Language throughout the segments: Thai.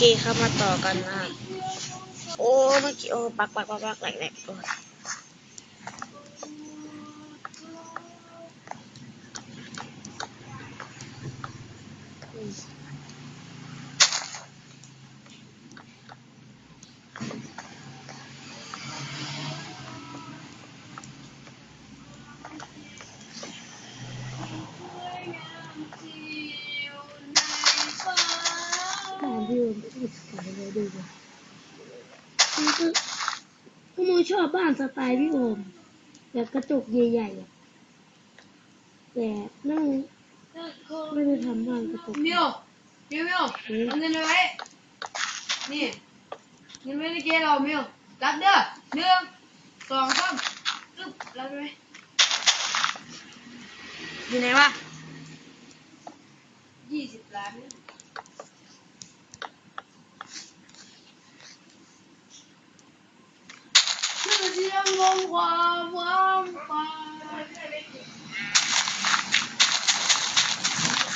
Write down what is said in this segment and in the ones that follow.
เคเข้ามาต่อกันนะโอ้เมื่อกี้โอ้ปักปักปักปักแหลกแหลกามพี่โอมพูดสไตล์เลยดูเลยมันก็ก็มูชอบบ้านสไตล์พี่โอมแบบกระจกใหญ่ๆอะแต่นั่งไม่ได้ทำบ้านกระจกมิวมิวมิวเอาเงินไว้ นี่เงินไว้ในเกมเรามิวรับเด้อหนึ่งสองสามตึ๊บรับไว้อยู่ไหนวะยี่สิบล้านเนี่ยชื่อเสีย งงความว่างไป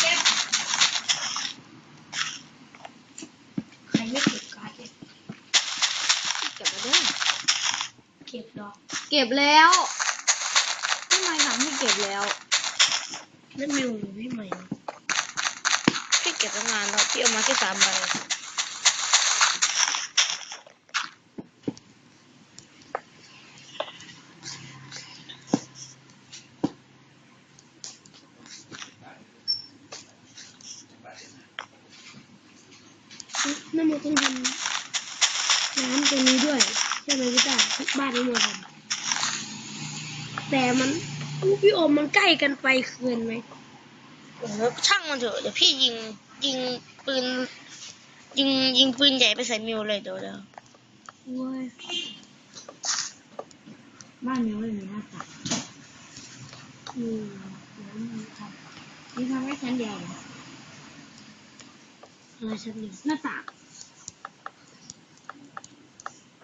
เก็บใครไม่เก็บการ์ดเก็บเก็บมาด้วย เก็บดอกเก็บแล้วพี่ไม้ทำให้เก็บแล้วนั่นมิวหรือพี่ใหม่วะพี่เก็บตั้งนานแล้วพี่เอามาแค่สามใบ นั่นมันต้องทำน้ำตรงนี้ด้วย ใช่ไหมพี่ตาทุกบ้านนี่มันทำแต่มันพี่โอมมันใกล้กันไปเกินไหมโอ้โหช่างมันเถอะเดี๋ยวพี่ยิงยิงปืน ยิงยิงปืนใหญ่ไปใส่มิวเลยเดี๋ยวเดี๋ยวโอ้ยบ้านนี้ไม่มีหน้าต่างอืมนี่ทำให้ชั้นเดียวเหรออะไรชั้นหนึ่งหน้าต่า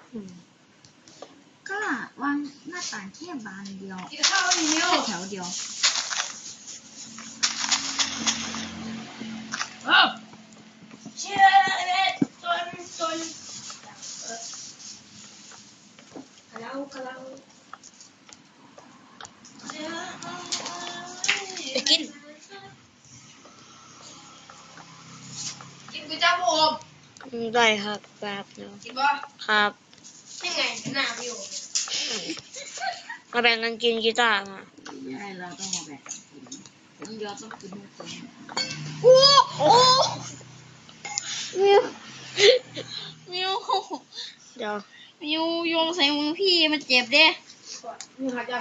งอืมก็วางหน้าต่างแค่บานเดียวกินข้าวอีมิวแค่แถวเดียวเออเชื่อเลยจนจนกะเรากะเราเชื่อไปกิน กินก๋วยจั๊บโอมอืมได้ครับแป๊บเดียวกินบ่ครับ ยังไงหน้าพี่โอมอืมมาแบ่งกันกินกีตาร์มาใช่เราต้องมาแบ่งกันกินคนเดียวต้องกินทุกคนโอ้โอ้มิวมิวเดี๋ยวมิวโยงใส่มือพี่มันเจ็บเด้นี่ค่ะจ้ะ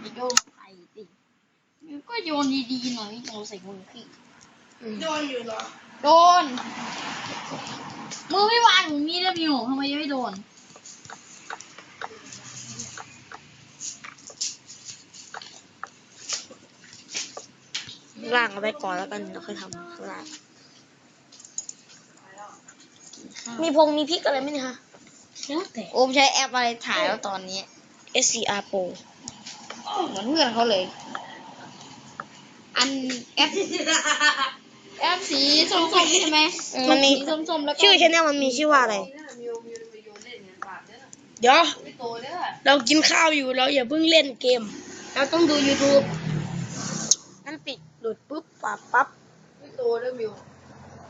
อย่าโยนใส่ดิมิวก็โยนดีๆหน่อยโยนใส่มือพี่อืมโดนอยู่เหรอ โดน มือไม่วางอยู่นี่แล้วมิวทำไมยังไม่โดน ล่างเอาไว้ก่อนแล้วกันเดี๋ยวค่อยทำข้างล่างมีพงมีพริกอะไรไหมเนี่ยคะ แล้วแต่โอมใช้แอปอะไรถ่ายแล้วตอนนี้ SCR Pro เหมือนเพื่อนเขาเลย อันแอป แอปสีส้มๆใช่ไหมอืมมันมี สีส้มๆแล้วก็ชื่อชแนลมันมีชื่อว่าอะไรมิวมิวไปโยนเล่นเงินบาทเด้อเดี๋ยวไม่โตเด้อเรากินข้าวอยู่เราอย่าเพิ่งเล่นเกม เราต้องดู YouTube งั้นปิดหลุดปุ๊บปั๊บปั๊บไม่โตเด้อมิว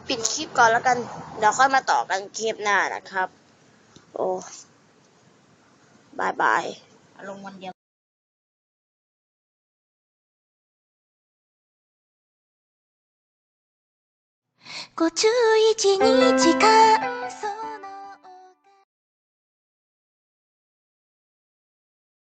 ปิดคลิปก่อนแล้วกัน เดี๋ยวค่อยมาต่อกันคลิปหน้านะครับ โอ้บายบาย ลงวันเดียว 51日間